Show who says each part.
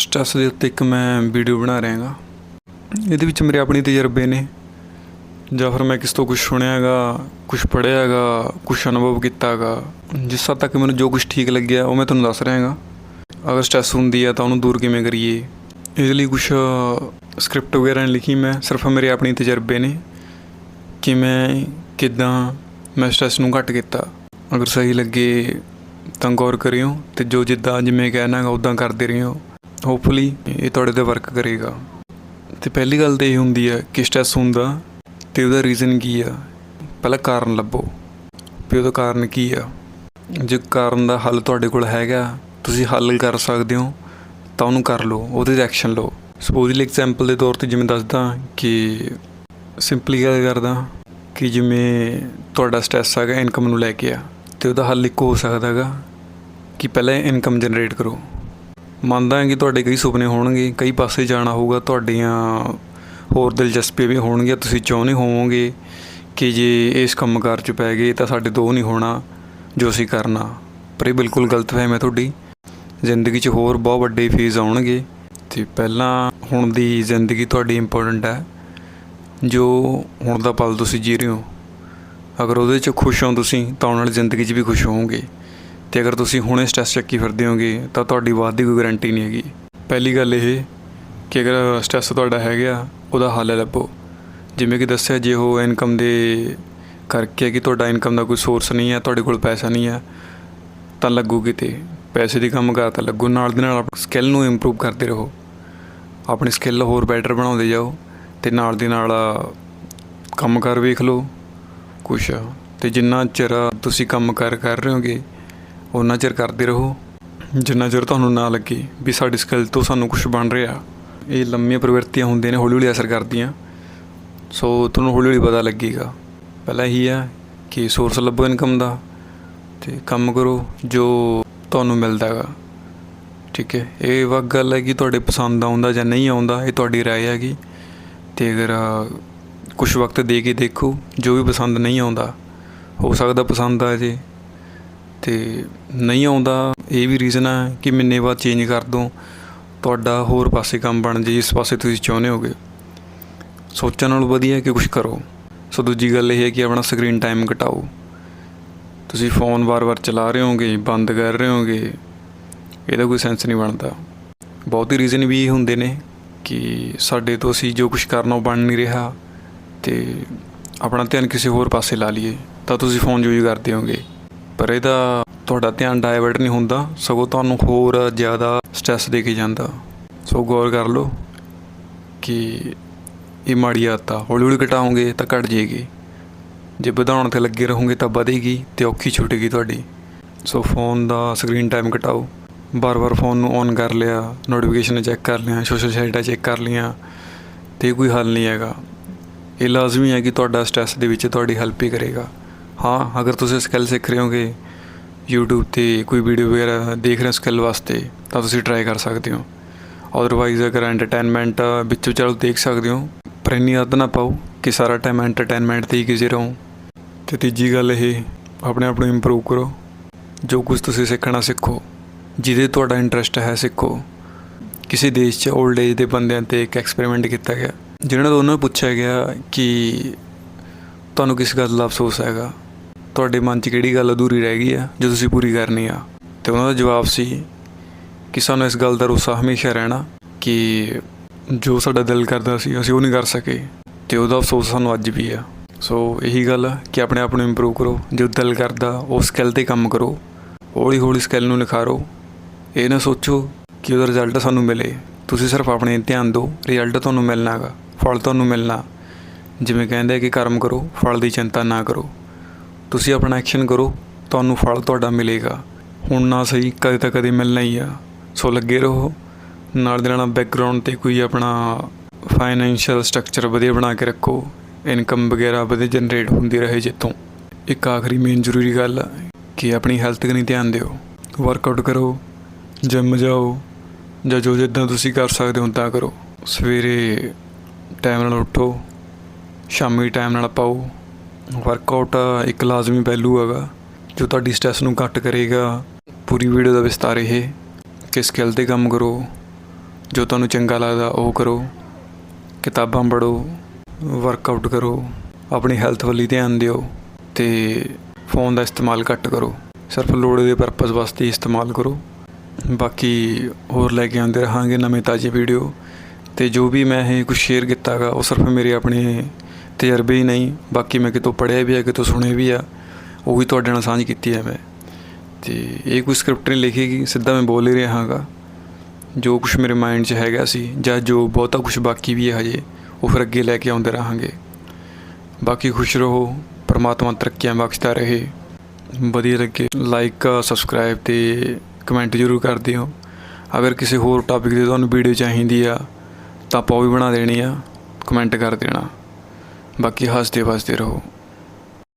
Speaker 1: Stress ਦੇ ਉੱਤੇ ਇੱਕ ਮੈਂ ਵੀਡੀਓ ਬਣਾ ਰਿਹਾ ਹਾਂ ਇਹਦੇ ਵਿੱਚ ਮੇਰੇ ਆਪਣੇ ਤਜਰਬੇ ਨੇ। ਜਾਂ ਫਿਰ ਮੈਂ ਕਿਸ ਤੋਂ ਕੁਝ ਸੁਣਿਆ ਹੈਗਾ ਕੁਝ ਪੜ੍ਹਿਆ ਹੈਗਾ ਕੁਝ ਅਨੁਭਵ ਕੀਤਾ ਹੈਗਾ। ਜਿਸ ਹੱਦ ਤੱਕ ਮੈਨੂੰ ਜੋ ਕੁਝ ਠੀਕ ਲੱਗਿਆ, ਉਹ ਮੈਂ ਤੁਹਾਨੂੰ ਦੱਸ ਰਿਹਾ ਹਾਂ ਅਗਰ ਸਟ੍ਰੈਸ ਹੁੰਦੀ ਹੈ ਤਾਂ ਉਹਨੂੰ ਦੂਰ ਕਿਵੇਂ ਕਰੀਏ? ਇਹਦੇ ਲਈ ਕੁਝ ਸਕ੍ਰਿਪਟ ਵਗੈਰਾ ਨਹੀਂ ਲਿਖੀ ਮੈਂ, ਸਿਰਫ ਮੇਰੇ ਆਪਣੇ ਤਜਰਬੇ ਨੇ। ਕਿ ਮੈਂ ਕਿਦਾਂ ਮੈਂ ਸਟ੍ਰੈਸ ਨੂੰ ਘੱਟ ਕੀਤਾ। ਅਗਰ ਸਹੀ ਲੱਗੇ ਤਾਂ ਗੌਰ ਕਰਿਓ ਤੇ ਜੋ ਜਿੱਦਾਂ ਜਿਵੇਂ ਕਹਿਣਾ ਹੈਗਾ, ਉਦਾਂ ਕਰਦੇ ਰਹੋ ਹੋਪਫੁਲੀ ਇਹ ਤੁਹਾਡੇ ਤੇ ਵਰਕ ਕਰੇਗਾ। ਤੇ ਪਹਿਲੀ ਗੱਲ ਤੇ ਇਹ ਹੁੰਦੀ ਹੈ ਕਿ ਸਟ੍ਰੈਸ ਹੁੰਦਾ, ਤੇ ਉਹਦਾ ਰੀਜ਼ਨ ਕੀ ਆ? ਪਹਿਲਾਂ ਕਾਰਨ ਲੱਭੋ। ਵੀ ਉਹਦਾ ਕਾਰਨ ਕੀ ਆ? ਜੇ ਕਾਰਨ ਦਾ ਹੱਲ ਤੁਹਾਡੇ ਕੋਲ ਹੈਗਾ, ਤੁਸੀਂ ਹੱਲ ਕਰ ਸਕਦੇ ਹੋ, ਤਾਂ ਉਹਨੂੰ ਕਰ ਲਓ, ਉਹਦੇ ਤੇ ਐਕਸ਼ਨ ਲਓ। ਸਪੋਜ਼ਲੀ ਐਗਜ਼ਾਮਪਲ ਦੇ ਤੌਰ ਤੇ ਜਿਵੇਂ ਦੱਸਦਾ ਕਿ ਸਿੰਪਲੀ ਗੱਲ ਕਰਦਾ ਕਿ ਜਿਵੇਂ ਤੁਹਾਡਾ ਸਟ੍ਰੈਸ ਹੈਗਾ ਇਨਕਮ ਨੂੰ ਲੈ ਕੇ ਆ, ਤੇ ਉਹਦਾ ਹੱਲ ਇੱਕ ਹੋ ਸਕਦਾ ਹੈਗਾ ਕਿ ਪਹਿਲਾਂ ਇਨਕਮ ਜਨਰੇਟ ਕਰੋ। ਮੰਨਦਾ ਹਾਂ ਕਿ ਤੁਹਾਡੇ ਕਈ ਸੁਪਨੇ ਹੋਣਗੇ, ਕਈ ਪਾਸੇ ਜਾਣਾ ਹੋਊਗਾ, ਤੁਹਾਡੀਆਂ ਹੋਰ ਦਿਲਚਸਪੀਆਂ ਵੀ ਹੋਣਗੀਆਂ, ਤੁਸੀਂ ਚਾਹੁੰਦੇ ਹੋਵੋਗੇ ਕਿ ਜੇ ਇਸ ਕੰਮਕਾਰ 'ਚ ਪੈ ਗਏ ਤਾਂ ਸਾਡੇ ਤੋਂ ਉਹ ਨਹੀਂ ਹੋਣਾ ਜੋ ਅਸੀਂ ਕਰਨਾ। ਪਰ ਇਹ ਬਿਲਕੁਲ ਗਲਤ ਫਹਿਮ ਹੈ ਤੁਹਾਡੀ। ਜ਼ਿੰਦਗੀ 'ਚ ਹੋਰ ਬਹੁਤ ਵੱਡੇ ਫੇਜ਼ ਆਉਣਗੇ ਤੇ ਪਹਿਲਾਂ ਹੁਣ ਦੀ ਜ਼ਿੰਦਗੀ ਤੁਹਾਡੀ ਇੰਪੋਰਟੈਂਟ ਹੈ। ਜੋ ਹੁਣ ਦਾ ਪਲ ਤੁਸੀਂ ਜੀ ਰਹੇ ਹੋ। ਅਗਰ ਉਹਦੇ 'ਚ ਖੁਸ਼ ਹੋ ਤੁਸੀਂ, ਤਾਂ ਆਉਣ ਵਾਲੀ ਜ਼ਿੰਦਗੀ 'ਚ ਵੀ ਖੁਸ਼ ਹੋਵੋਗੇ। ਤੇ ਅਗਰ ਤੁਸੀਂ ਹੁਣੇ ਸਟ੍ਰੈਸ ਚੱਕੀ ਫਿਰਦੇ ਹੋਗੇ, ਤਾਂ ਤੁਹਾਡੀ ਬਾਅਦ ਦੀ ਕੋਈ ਗਾਰੰਟੀ ਨਹੀਂ ਹੈਗੀ। ਪਹਿਲੀ ਗੱਲ ਇਹ ਕਿ ਅਗਰ ਸਟ੍ਰੈਸ ਤੁਹਾਡਾ ਹੈਗਾ, ਉਹਦਾ ਹੱਲ ਲੱਭੋ। ਜਿਵੇਂ ਕਿ ਦੱਸਿਆ, ਜੇ ਉਹ ਇਨਕਮ ਦੇ ਕਰਕੇ ਕਿ ਤੁਹਾਡਾ ਇਨਕਮ ਦਾ ਕੋਈ ਸੋਰਸ ਨਹੀਂ ਹੈ, ਤੁਹਾਡੇ ਕੋਲ ਪੈਸਾ ਨਹੀਂ ਹੈ, ਤਾਂ ਲੱਗੂ ਕਿਤੇ। ਪੈਸੇ ਦੀ ਕੰਮ ਕਰ ਤਾਂ ਲੱਗੂ। ਨਾਲ ਦੇ ਨਾਲ ਆਪਣੀ ਸਕਿੱਲ ਨੂੰ ਇੰਪਰੂਵ ਕਰਦੇ ਰਹੋ। ਆਪਣੀ ਸਕਿੱਲ ਹੋਰ ਬੈਟਰ ਬਣਾਉਂਦੇ ਜਾਓ ਤੇ ਨਾਲ ਦੀ ਨਾਲ, ਕੰਮ ਕਰ ਵੇਖ ਲਓ ਕੁਛ। ਤੇ ਜਿੰਨਾ ਚਿਰ ਤੁਸੀਂ ਕੰਮ ਕਰ ਕਰ ਰਹੇ ਹੋਗੇ ਉਹਨਾਂ ਚਿਰ ਕਰਦੇ ਰਹੋ ਜਿੰਨਾ ਚਿਰ ਤੁਹਾਨੂੰ ਨਾ ਲੱਗੇ ਵੀ ਸਾਡੀ ਸਕਿੱਲ ਤੋਂ ਸਾਨੂੰ ਕੁਝ ਬਣ ਰਿਹਾ ਇਹ ਲੰਮੀਆਂ ਪ੍ਰਵਿਰਤੀਆਂ ਹੁੰਦੀਆਂ ਨੇ ਹੌਲੀ ਹੌਲੀ ਅਸਰ ਕਰਦੀਆਂ ਸੋ ਤੁਹਾਨੂੰ ਹੌਲੀ ਹੌਲੀ ਪਤਾ ਲੱਗੇਗਾ ਪਹਿਲਾਂ ਇਹੀ ਆ ਕਿ ਸੋਰਸ ਲੱਭੋ ਇਨਕਮ ਦਾ ਤੇ ਕੰਮ ਕਰੋ ਜੋ ਤੁਹਾਨੂੰ ਮਿਲਦਾ ਹੈਗਾ ਠੀਕ ਹੈ ਇਹ ਵਕ ਗੱਲ ਹੈ ਕਿ ਤੁਹਾਡੇ ਪਸੰਦ ਆਉਂਦਾ ਜਾਂ ਨਹੀਂ ਆਉਂਦਾ ਇਹ ਤੁਹਾਡੀ رائے ਹੈਗੀ ਤੇ ਅਗਰ ਕੁਝ ਵਕਤ ਦੇ ਕੇ ਦੇਖੋ ਜੋ ਵੀ ਪਸੰਦ ਨਹੀਂ ਆਉਂਦਾ ਹੋ ਸਕਦਾ ਪਸੰਦ ਆ ਜੇ ਤੇ ਨਹੀਂ ਆਉਂਦਾ। ਇਹ ਵੀ ਰੀਜ਼ਨ ਹੈ ਕਿ ਮਹੀਨੇ ਬਾਅਦ ਚੇਂਜ ਕਰ ਦਿਉ ਤੁਹਾਡਾ ਹੋਰ ਪਾਸੇ ਕੰਮ ਬਣ ਜੇ ਜਿਸ ਪਾਸੇ ਤੁਸੀਂ ਚਾਹੁੰਦੇ ਹੋਗੇ। ਸੋਚਣ ਨਾਲੋਂ ਵਧੀਆ ਕਿ ਕੁਝ ਕਰੋ। ਸੋ ਦੂਜੀ ਗੱਲ ਇਹ ਹੈ ਕਿ ਆਪਣਾ ਸਕਰੀਨ ਟਾਈਮ ਘਟਾਓ। ਤੁਸੀਂ ਫੋਨ ਵਾਰ-ਵਾਰ ਚਲਾ ਰਹੇ ਹੋਗੇ, ਬੰਦ ਕਰ ਰਹੇ ਹੋਗੇ, ਇਹਦਾ ਕੋਈ ਸੈਂਸ ਨਹੀਂ ਬਣਦਾ। ਬਹੁਤ ਹੀ ਰੀਜ਼ਨ ਵੀ ਇਹ ਹੁੰਦੇ ਨੇ ਕਿ ਸਾਡੇ ਤੋਂ ਅਸੀਂ ਜੋ ਕੁਝ ਕਰਨਾ ਉਹ ਬਣ ਨਹੀਂ ਰਿਹਾ ਤੇ ਆਪਣਾ ਧਿਆਨ ਕਿਸੇ ਹੋਰ ਪਾਸੇ ਲਾ ਲਈਏ। ਤਾਂ ਤੁਸੀਂ ਫੋਨ ਯੂਜ਼ ਕਰਦੇ ਹੋਗੇ। ਪਰ ਇਹਦਾ ਤੁਹਾਡਾ ਧਿਆਨ ਡਾਇਵਰਟ ਨਹੀਂ ਹੁੰਦਾ, ਸਗੋਂ ਤੁਹਾਨੂੰ ਹੋਰ ਜ਼ਿਆਦਾ ਸਟ੍ਰੈਸ ਦੇ ਕੇ ਜਾਂਦਾ। ਸੋ ਗੌਰ ਕਰ ਲਓ ਕਿ ਇਹ ਮਾੜੀ ਆਦਤ ਆ। ਹੌਲੀ ਹੌਲੀ ਘਟਾਓਗੇ ਤਾਂ ਘਟ ਜਾਏਗੀ। ਜੇ ਵਧਾਉਣ ਤੇ ਲੱਗੇ ਰਹੋਗੇ ਤਾਂ ਵਧੇਗੀ ਤੇ ਔਖੀ ਛੁੱਟੇਗੀ ਤੁਹਾਡੀ। ਸੋ ਫੋਨ ਦਾ ਸਕਰੀਨ ਟਾਈਮ ਘਟਾਓ। ਬਾਰ-ਬਾਰ ਫੋਨ ਨੂੰ ਔਨ ਕਰ ਲਿਆ ਨੋਟੀਫਿਕੇਸ਼ਨ ਚੈੱਕ ਕਰ ਲਿਆ ਸੋਸ਼ਲ ਸਾਈਟਾਂ ਚੈੱਕ ਕਰ ਲੀਆਂ ਤੇ ਕੋਈ ਹੱਲ ਨਹੀਂ ਹੈਗਾ। ਇਹ ਲਾਜ਼ਮੀ ਹੈ ਕਿ ਤੁਹਾਡਾ ਸਟ੍ਰੈਸ ਦੇ ਵਿੱਚ ਤੁਹਾਡੀ ਹੈਲਪ ਹੀ ਕਰੇਗਾ। ਹਾਂ, ਅਗਰ ਤੁਸੀਂ ਸਕਿੱਲ ਸਿੱਖ ਰਹੇ ਹੋਗੇ, YouTube ਤੇ ਕੋਈ ਵੀਡੀਓ ਵਗੈਰਾ ਦੇਖ ਰਹੇ ਹੋ ਸਕਿੱਲ ਵਾਸਤੇ, ਤਾਂ ਤੁਸੀਂ ਟਰਾਈ ਕਰ ਸਕਦੇ ਹੋ। ਅਦਰਵਾਈਜ਼ ਅਗਰ ਐਂਟਰਟੇਨਮੈਂਟ ਵਿੱਚ ਚਲੋ ਦੇਖ ਸਕਦੇ ਹੋ, ਪਰ ਇੰਨੀ ਆਦਤ ਨਾ ਪਾਓ ਕਿ ਸਾਰਾ ਟਾਈਮ ਐਂਟਰਟੇਨਮੈਂਟ ਤੇ ਹੀ ਗਿਜ਼ੇ ਰਹੋ। ਤੇ ਤੀਜੀ ਗੱਲ ਇਹ, ਆਪਣੇ ਆਪ ਨੂੰ ਇੰਪਰੂਵ ਕਰੋ। ਜੋ ਕੁਝ ਤੁਸੀਂ ਸਿੱਖਣਾ ਸਿੱਖੋ, ਜਿਹਦੇ ਤੁਹਾਡਾ ਇੰਟਰਸਟ ਹੈ ਸਿੱਖੋ। ਕਿਸੇ ਦੇਸ਼ 'ਚ 올ਡ ਏਜ ਦੇ ਬੰਦਿਆਂ ਤੇ ਇੱਕ ਐਕਸਪੈਰੀਮੈਂਟ ਕੀਤਾ ਗਿਆ, ਜਿਹਨਾਂ ਤੋਂ ਉਹਨਾਂ ਨੂੰ ਪੁੱਛਿਆ ਗਿਆ ਕਿ ਤੁਹਾਨੂੰ ਕਿਸ ਗੱਲ ਦਾ ਅਫਸੋਸ ਹੈਗਾ? ਤੁਹਾਡੇ ਮਨ 'ਚ ਕਿਹੜੀ ਗੱਲ ਅਧੂਰੀ ਰਹਿ ਗਈ ਆ ਜੋ ਤੁਸੀਂ ਪੂਰੀ ਕਰਨੀ ਆ? ਤੇ ਉਹਨਾਂ ਦਾ ਜਵਾਬ ਸੀ ਕਿ ਸਾਨੂੰ ਇਸ ਗੱਲ ਦਾ ਰੋਸਾ ਹਮੇਸ਼ਾ ਰਹਿਣਾ ਕਿ ਜੋ ਸਾਡਾ ਦਿਲ ਕਰਦਾ ਸੀ ਅਸੀਂ ਉਹ ਨਹੀਂ ਕਰ ਸਕੇ ਤੇ ਉਹਦਾ ਅਫਸੋਸ ਸਾਨੂੰ ਅੱਜ ਵੀ ਆ। ਸੋ ਇਹੀ ਗੱਲ ਆ ਕਿ ਆਪਣੇ ਆਪ ਨੂੰ ਇੰਪਰੂਵ ਕਰੋ, ਜੋ ਦਿਲ ਕਰਦਾ ਉਹ ਸਕਿੱਲ ਤੇ ਕੰਮ ਕਰੋ, ਹੌਲੀ ਹੌਲੀ ਸਕਿੱਲ ਨੂੰ ਨਿਖਾਰੋ। ਇਹ ਨਾ ਸੋਚੋ ਕਿ ਉਹਦਾ ਰਿਜ਼ਲਟ ਸਾਨੂੰ ਮਿਲੇ। ਤੁਸੀਂ ਸਿਰਫ ਆਪਣੇ ਧਿਆਨ ਦਿਓ ਰਿਜ਼ਲਟ ਤੁਹਾਨੂੰ ਮਿਲਣਾ ਹੈਗਾ ਫਲ ਤੁਹਾਨੂੰ ਮਿਲਣਾ। ਜਿਵੇਂ ਕਹਿੰਦੇ ਕਿ ਕਰਮ ਕਰੋ, ਫਲ ਦੀ ਚਿੰਤਾ ਨਾ ਕਰੋ। ਤੁਸੀਂ ਆਪਣਾ ਐਕਸ਼ਨ ਕਰੋ, ਤੁਹਾਨੂੰ ਫਲ ਤੁਹਾਡਾ ਮਿਲੇਗਾ। ਹੁਣ ਨਾ ਸਹੀ, ਕਦੇ ਤਾਂ ਕਦੇ ਮਿਲਣਾ ਹੀ ਆ। ਸੋ ਲੱਗੇ ਰਹੋ। ਨਾਲ ਦੇ ਨਾਲ ਬੈਕਗ੍ਰਾਉਂਡ ਤੇ ਕੋਈ ਆਪਣਾ ਫਾਈਨੈਂਸ਼ੀਅਲ ਸਟਰਕਚਰ ਵਧੀਆ ਬਣਾ ਕੇ ਰੱਖੋ। ਇਨਕਮ ਵਗੈਰਾ ਵਧੀਆ ਜਨਰੇਟ ਹੁੰਦੀ ਰਹੇ ਜਿੱਥੋਂ। ਇੱਕ ਆਖਰੀ ਮੇਨ ਜ਼ਰੂਰੀ ਗੱਲ ਆ ਕਿ ਆਪਣੀ ਹੈਲਥ ਕਨੀ ਧਿਆਨ ਦਿਓ। ਵਰਕਆਊਟ ਕਰੋ ਜਿਮ ਜਾਓ, ਜਾਂ ਜੋ ਜਿੱਦਾਂ ਤੁਸੀਂ ਕਰ ਸਕਦੇ ਹੋ ਤਾਂ ਕਰੋ। ਸਵੇਰੇ ਟਾਈਮ ਨਾਲ ਉੱਠੋ, ਸ਼ਾਮੀ ਟਾਈਮ ਨਾਲ ਪਾਓ। ਵਰਕਆਊਟ ਇੱਕ ਲਾਜ਼ਮੀ ਪਹਿਲੂ ਹੈਗਾ, ਜੋ ਤੁਹਾਡੀ ਸਟ੍ਰੈਸ ਨੂੰ ਘੱਟ ਕਰੇਗਾ। ਪੂਰੀ ਵੀਡੀਓ ਦਾ ਵਿਸਤਾਰ ਇਹ, ਕਿ ਸਕਿੱਲ ਤੇ ਕੰਮ ਕਰੋ, ਜੋ ਤੁਹਾਨੂੰ ਚੰਗਾ ਲੱਗਦਾ ਉਹ ਕਰੋ। ਕਿਤਾਬਾਂ ਪੜ੍ਹੋ ਵਰਕਆਊਟ ਕਰੋ, ਆਪਣੀ ਹੈਲਥ ਵੱਲ ਧਿਆਨ ਦਿਓ ਤੇ ਫੋਨ ਦਾ ਇਸਤੇਮਾਲ ਘੱਟ ਕਰੋ। ਸਿਰਫ ਲੋੜ ਦੇ ਪਰਪਸ ਵਾਸਤੇ ਇਸਤੇਮਾਲ ਕਰੋ। ਬਾਕੀ ਹੋਰ ਲੈ ਕੇ ਆਉਂਦੇ ਰਹਾਂਗੇ ਨਵੇਂ ਤਾਜ਼ੇ ਵੀਡੀਓ ਤੇ ਜੋ ਵੀ ਮੈਂ ਇਹ ਕੁਝ ਸ਼ੇਅਰ ਕੀਤਾਗਾ ਉਹ ਸਿਰਫ ਮੇਰੇ ਆਪਣੇ ਤਜਰਬੇ ਹੀ ਨਹੀਂ। ਬਾਕੀ ਮੈਂ ਕਿਤੋਂ ਪੜ੍ਹਿਆ ਵੀ ਆ ਕਿਤੋਂ ਸੁਣਿਆ ਵੀ ਆ, ਉਹ ਵੀ ਤੁਹਾਡੇ ਨਾਲ ਸਾਂਝ ਕੀਤੀ ਹੈ ਮੈਂ। ਤੇ ਇਹ ਕੋਈ ਸਕ੍ਰਿਪਟ ਨਹੀਂ ਲਿਖੀ ਗਈ ਸਿੱਧਾ ਮੈਂ ਬੋਲ ਹੀ ਰਿਹਾ ਹਾਂਗਾ। ਜੋ ਕੁਝ ਮੇਰੇ ਮਾਈਂਡ 'ਚ ਹੈਗਾ ਸੀ, ਜਾਂ ਜੋ ਬਹੁਤਾ ਕੁਝ ਬਾਕੀ ਵੀ ਹੈ ਹਜੇ, ਉਹ ਫਿਰ ਅੱਗੇ ਲੈ ਕੇ ਆਉਂਦੇ ਰਹਾਂਗੇ। ਬਾਕੀ ਖੁਸ਼ ਰਹੋ, ਪਰਮਾਤਮਾ ਤਰੱਕੀਆਂ ਬਖਸ਼ਦਾ ਰਹੇ। ਵਧੀਆ ਲੱਗੇ ਲਾਈਕ ਸਬਸਕ੍ਰਾਈਬ ਤੇ ਕਮੈਂਟ ਜ਼ਰੂਰ ਕਰ ਦਿਓ। ਅਗਰ ਕਿਸੇ ਹੋਰ ਟਾਪਿਕ ਦੀ ਤੁਹਾਨੂੰ ਵੀਡੀਓ ਚਾਹੀਦੀ ਆ, ਤਾਂ ਆਪਾਂ ਉਹ ਵੀ ਬਣਾ ਦੇਣੀ ਆ ਕਮੈਂਟ ਕਰ ਦੇਣਾ। ਬਾਕੀ ਹੱਸਦੇ ਵਸਦੇ ਰਹੋ।